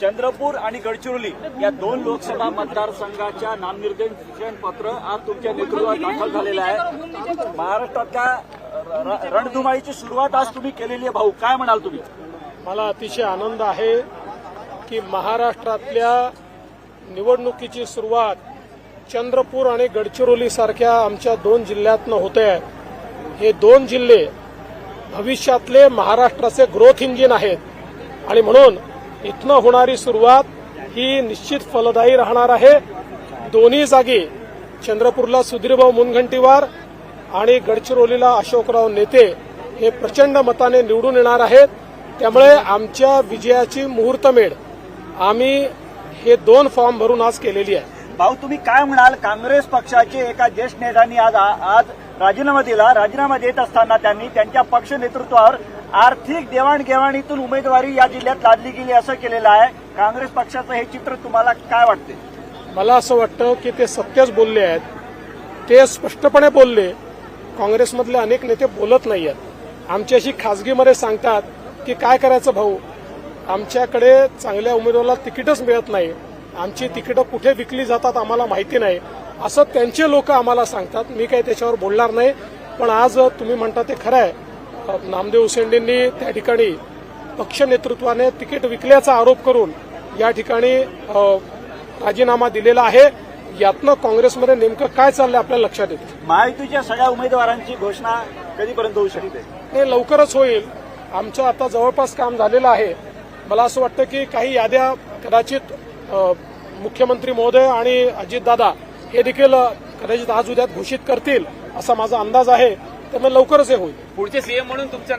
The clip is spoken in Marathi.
चंद्रपूर आणि गडचिरोली या दोन लोकसभा मतदारसंघाच्या नामनिर्देशन पत्र आज तुमच्या नेतृत्वात दाखल झालेलं आहे. महाराष्ट्रातल्या रणधुमाळीची सुरुवात आज तुम्ही केलेली आहे भाऊ. काय म्हणाल तुम्ही? मला अतिशय आनंद आहे की महाराष्ट्रातल्या निवडणुकीची सुरुवात चंद्रपूर आणि गडचिरोली सारख्या आमच्या दोन जिल्ह्यातनं होते आहे. हे दोन जिल्हे भविष्यातले महाराष्ट्राचे ग्रोथ इंजिन आहेत. आणि म्हणून इथनं होणारी सुरुवात ही निश्चित फलदायी राहणार आहे. दोन्ही जागी चंद्रपूरला सुधीरभाऊ मुनगंटीवार आणि गडचिरोलीला अशोकराव नेते हे प्रचंड मताने निवडून येणार आहेत. त्यामुळे आमच्या विजयाची मुहूर्तमेढ आम्ही हे दोन फॉर्म भरून आज केलेली आहे. भाऊ तुम्ही काय म्हणाल? काँग्रेस पक्षाचे एका ज्येष्ठ नेत्यांनी आज आज राजीनामा दिला. राजीनामा देत असताना त्यांनी त्यांच्या पक्ष नेतृत्वावर आर्थिक देवाणघेवाणीतून उमेदवारी या जिल्ह्यात लादली गेली असं केलेलं आहे. काँग्रेस पक्षाचं हे चित्र तुम्हाला काय वाटते? मला असं वाटतं की ते सत्यच बोलले आहेत. ते स्पष्टपणे बोलले. काँग्रेसमधले अनेक नेते बोलत नाही आहेत आमच्याशी खासगीमध्ये सांगतात की काय करायचं भाऊ? आमच्याकडे चांगल्या उमेदवाराला तिकीटच मिळत नाही. आमची तिकीटं कुठे विकली जातात आम्हाला माहिती नाही. असं त्यांचे लोक आम्हाला सांगतात. मी काही त्याच्यावर बोलणार नाही. पण आज तुम्ही म्हणता ते खरं आहे. नामदेव उसेंडींनी त्या ठिकाणी पक्ष नेतृत्वाने तिकीट विकल्याचा आरोप करून या ठिकाणी राजीनामा दिलेला आहे. यातनं काँग्रेसमध्ये नेमकं काय चाललंय आपल्याला लक्षात येतं. महायुतीच्या सगळ्या उमेदवारांची घोषणा कधीपर्यंत होऊ शकते? हे लवकरच होईल. आमचं आता जवळपास काम झालेलं आहे. मला असं वाटतं की काही याद्या कदाचित मुख्यमंत्री महोदय आणि अजितदादा हे देखील कदाचित आज उद्यात घोषित करतील असा माझा अंदाज आहे. त्यामुळे लवकरच हे होईल. पुढचे सीएम म्हणून तुमच्या